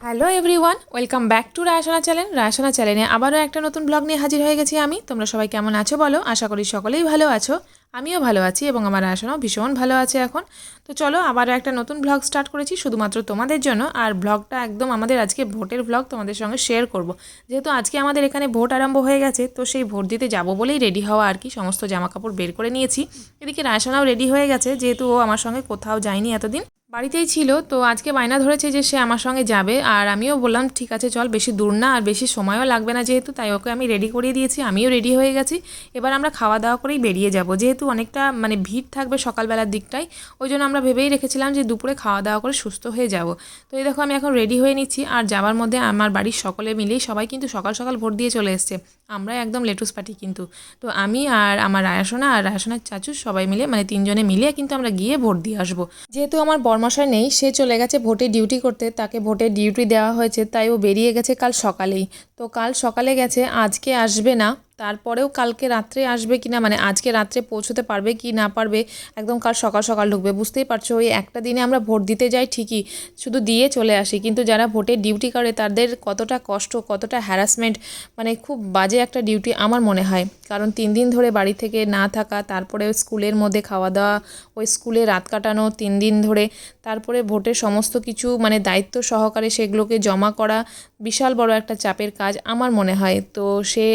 Hello everyone welcome back to Raysona channel Raysona চ্যানেলে আবারও একটা নতুন ব্লগ নিয়ে হাজির হয়ে গেছি আমি। তোমরা সবাই কেমন আছো বলো? আশা করি সকলেই ভালো আছো। আমিও ভালো আছি এবং আমার রায়সোনাও ভীষণ ভালো আছে এখন। তো চলো, আবারও একটা নতুন ব্লগ স্টার্ট করেছি শুধুমাত্র তোমাদের জন্য। আর ব্লগটা একদম আমাদের আজকে ভোটের ব্লগ তোমাদের সঙ্গে শেয়ার করব। যেহেতু আজকে আমাদের এখানে ভোট আরম্ভ হয়ে গেছে, তো সেই ভোট দিতে যাব বলেই রেডি হওয়া আর কি সমস্ত জামা কাপড় বের করে নিয়েছি। এদিকে রায়সোনাও রেডি হয়ে গেছে, যেহেতু ও আমার সঙ্গে কোথাও যায়নি এতদিন। বাড়িতেই ছিল, তো আজকে বায়না ধরেছে যে সে আমার সঙ্গে যাবে। আর আমিও বললাম, ঠিক আছে, চল, বেশি দূর না, আর বেশি সময়ও লাগবে না যেহেতু, তাই ওকে আমি রেডি করিয়ে দিয়েছি, আমিও রেডি হয়ে গেছি। এবার আমরা খাওয়া দাওয়া করেই বেরিয়ে যাব। যেহেতু অনেকটা মানে ভিড় থাকবে সকালবেলার দিকটাই ওই জন্য আমরা ভেবেই রেখেছিলাম যে দুপুরে খাওয়া দাওয়া করে সুস্থ হয়ে যাব। তো এই দেখো, আমি এখন রেডি হয়ে নিচ্ছি, আর যাওয়ার মধ্যে আমার বাড়ির সকলে মিলেই সবাই কিন্তু সকাল সকাল ভোট দিয়ে চলে এসছে। আমরা একদম লেটুস পার্টি কিন্তু। তো আমি আর আমার রায়াসোনা আর রায়াসোনার চাচু সবাই মিলে মানে তিনজনে মিলে কিন্তু আমরা গিয়ে ভোট দিয়ে আসব। যেহেতু আমার বর্মশাই নেই, সে চলে গেছে ভোটে ডিউটি করতে, তাকে ভোটে ডিউটি দেওয়া হয়েছে, তাই ও বেরিয়ে গেছে কাল সকালেই। তো কাল সকালে গেছে, আজকে আসবে না। তারপরেও কালকে রাত্রে আসবে কি না? মানে আজকে রাত্রে পৌঁছতে পারবে কি না পারবে? একদম কাল সকাল সকাল ঢুকবে, বুঝতেই পারছ? ওই একটা দিনে আমরা ভোট দিতে যাই ঠিকই, শুধু দিয়ে চলে আসি। কিন্তু যারা ভোটে ডিউটি করে, তাদের কতটা কষ্ট, কতটা হ্যারাসমেন্ট মানে খুব বাজে একটা ডিউটি আমার মনে হয়। কারণ তিন দিন ধরে বাড়ি থেকে না থাকা, তারপরে স্কুলের মধ্যে খাওয়া দাওয়া, ওই স্কুলে রাত কাটানো তিন দিন ধরে, তারপরে ভোটের সমস্ত কিছু মানে দায়িত্ব সহকারে সেগুলোকে জমা করা, বিশাল বড় একটা চাপের কাজ আমার মনে হয়। তো সে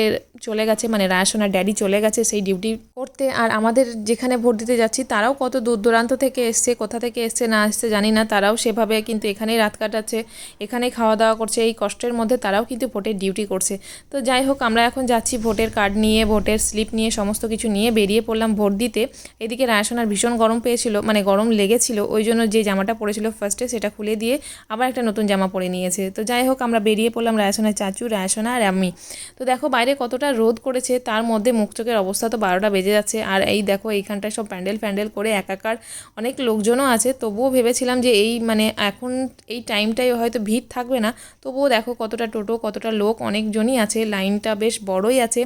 চলে গেছে মানে রায়াসোনার ড্যাডি চলে গেছে সেই ডিউটি করতে। আর আমাদের যেখানে ভোট দিতে যাচ্ছি, তারাও কত দূর দূরান্ত থেকে এসছে, কোথা থেকে এসছে না এসছে জানি না, তারাও সেভাবে কিন্তু এখানেই রাত কাটাচ্ছে, এখানেই খাওয়া দাওয়া করছে, এই কষ্টের মধ্যে তারাও কিন্তু ভোটের ডিউটি করছে। তো যাই হোক, আমরা এখন যাচ্ছি ভোটের কার্ড নিয়ে, ভোটের স্লিপ নিয়ে, সমস্ত কিছু নিয়ে বেরিয়ে পড়লাম ভোট দিতে। এদিকে রায়সোনার ভীষণ গরম পেয়েছিল মানে গরম লেগেছিল, ওই জন্য যে জামাটা পরেছিল ফার্স্টে সেটা খুলে দিয়ে আবার একটা নতুন জামা পরে নিয়েছে। তো যাই হোক, আমরা বেরিয়ে পড়লাম রায়সোনার চাচু রায়সোনা আর আমি। তো দেখো বাইরে কতটা রোদ করেছে, তার মধ্যে মুখ চোখের অবস্থা তো বারোটা বেজে যাচ্ছে। আর এই দেখো, এইখানটায় সব প্যান্ডেল প্যান্ডেল করে একাকার অনেক লোকজনও আছে। তবুও ভেবেছিলাম যে এই মানে এখন এই টাইমটাই হয়তো ভিড় থাকবে না। তবুও দেখো কতটা টোটো, কতটা লোক, অনেকজনই আছে। লাইনটা বেশ বড়ই আছে।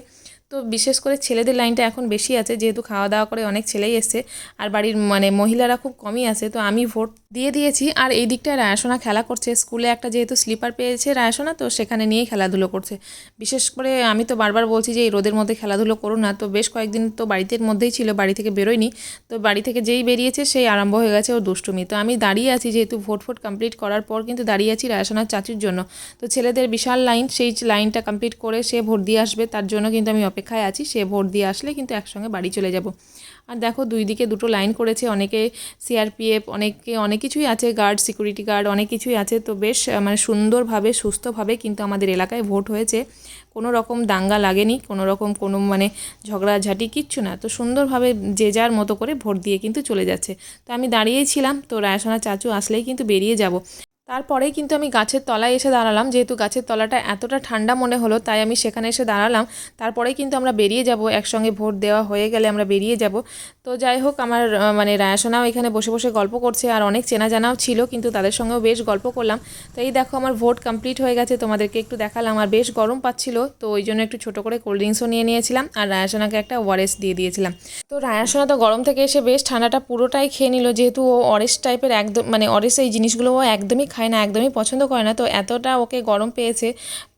তো বিশেষ করে ছেলেদের লাইনটা এখন বেশি আছে, যেহেতু খাওয়া দাওয়া করে অনেক ছেলেই এসছে আর বাড়ির মানে মহিলারা খুব কমই আছে, তো আমি ভোট দিয়ে দিয়েছি। আর এই দিকটায় রায়সোনা খেলা করছে, স্কুলে একটা যেহেতু স্লিপার পেয়েছে রায়সোনা, তো সেখানে নিয়েই খেলাধুলো করছে। বিশেষ করে আমি তো বারবার বলছি যে এই রোদের মধ্যে খেলাধুলো করো না, তো বেশ কয়েকদিন তো বাড়িতে মধ্যেই ছিল, বাড়ি থেকে বেরোয়নি। তো বাড়ি থেকে যেই বেরিয়েছে সেই আরম্ভ হয়ে গেছে ওর দুষ্টুমি। তো আমি দাঁড়িয়ে আছি যেহেতু ভোট ফোট কমপ্লিট করার পর কিন্তু দাঁড়িয়ে আছি রায়সোনার চাচুর জন্য। তো ছেলেদের বিশাল লাইন, সেই লাইনটা কমপ্লিট করে সে ভোট দিয়ে আসবে, তার জন্য কিন্তু আমি অপেক্ষায় আছি, সে ভোট দিয়ে আসলে কিন্তু একসঙ্গে বাড়ি চলে যাব। আর দেখো দুই দিকে দুটো লাইন করেছে, অনেকে সিআরপিএফ অনেকে অনেক কিছুই আছে গার্ড সিকিউরিটি গার্ড অনেক কিছুই আছে। তো বেশ মানে সুন্দরভাবে, সুস্থভাবে কিন্তু আমাদের এলাকায় ভোট হয়েছে। কোনো রকম দাঙ্গা লাগেনি, কোনো রকম কোনো মানে ঝগড়াঝাটি কিচ্ছু না। তো সুন্দরভাবে যে যার মতো করে ভোট দিয়ে কিন্তু চলে যাচ্ছে। তো আমি দাঁড়িয়েই ছিলাম, তো রায়সোনা চাচু আসলেই কিন্তু বেরিয়ে যাব। তারপরেই কিন্তু আমি গাছের তলায় এসে দাঁড়ালাম। যেহেতু গাছের তলাটা এতটা ঠান্ডা মনে হলো, তাই আমি সেখানে এসে দাঁড়ালাম। তারপরেই কিন্তু আমরা বেরিয়ে যাব, একসঙ্গে ভোট দেওয়া হয়ে গেলে আমরা বেরিয়ে যাব। তো যাই হোক, আমার মানে রায়াসোনাও এখানে বসে বসে গল্প করছে আর অনেক চেনা জানাও ছিল, কিন্তু তাদের সঙ্গেও বেশ গল্প করলাম। তো এই দেখো, আমার ভোট কমপ্লিট হয়ে গেছে, তোমাদেরকে একটু দেখালাম। আর বেশ গরম পাচ্ছিল, তো ওই জন্য একটু ছোটো করে কোল্ড ড্রিঙ্কসও নিয়ে নিয়েছিলাম আর রায়াসোনাকে একটা ওয়ারেস দিয়ে দিয়েছিলাম। তো রায়াসোনা তো গরম থেকে এসে বেশ ঠান্ডাটা পুরোটাই খেয়ে নিল, যেহেতু ও অরেস টাইপের একদম মানে অরেস এই জিনিসগুলো ও একদমই খায় না, একদমই পছন্দ করে না। তো এতটা ওকে গরম পেয়েছে,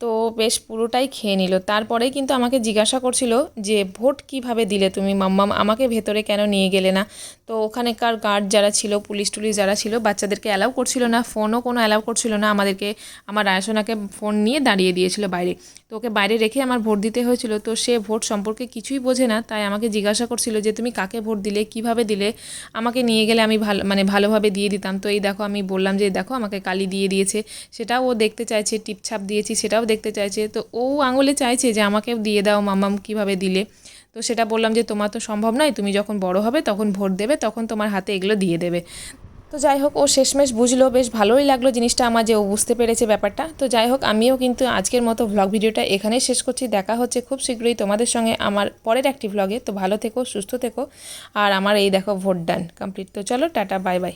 তো বেশ পুরোটাই খেয়ে নিল। তারপরে কিন্তু আমাকে জিজ্ঞাসা করছিল যে, ভোট কীভাবে দিলে তুমি? মাম্মাম আমাকে ভেতরে কেন নিয়ে গেলে না? তো ওখানেকার গার্ড যারা ছিল, পুলিশ টুলিশ যারা ছিল, বাচ্চাদেরকে অ্যালাউ করছিল না, ফোনও কোনো অ্যালাউ করছিল না। আমাদেরকে, আমার রায়সোনাকে ফোন নিয়ে দাঁড়িয়ে দিয়েছিল বাইরে। তো ওকে বাইরে রেখে আমার ভোট দিতে হয়েছিল। তো সে ভোট সম্পর্কে কিছুই বোঝে না, তাই আমাকে জিজ্ঞাসা করছিল যে, তুমি কাকে ভোট দিলে? কীভাবে দিলে? আমাকে নিয়ে গেলে আমি ভালো মানে ভালোভাবে দিয়ে দিতাম। তো এই দেখো, আমি বললাম যে দেখো, আমাকে কালি দিয়ে দিয়েছে। সেটাও ও দেখতে চাইছে, টিপছাপ দিয়েছি, সেটাও দেখতে চাইছে। তো ও আঙুলে চাইছে যে আমাকেও দিয়ে দাও মামাম কীভাবে দিলে। তো সেটা বললাম যে, তোমার তো সম্ভব নয়, তুমি যখন বড় হবে তখন ভোট দেবে, তখন তোমার হাতে এগুলো দিয়ে দেবে। তো যাই হোক, ও শেষমেশ বুঝলো, বেশ ভালোই লাগল জিনিসটা আমার যে ও বুঝতে পেরেছে ব্যাপারটা। তো যাই হোক, আমিও কিন্তু আজকের মতো ভ্লগ ভিডিওটা এখানেই শেষ করছি। দেখা হচ্ছে খুব শীঘ্রই তোমাদের সঙ্গে আমার পরের একটি ভ্লগে তো ভালো থেকো, সুস্থ থেকো। আর আমার এই দেখো, ভোট ডান কমপ্লিট তো চলো, টাটা বাই বাই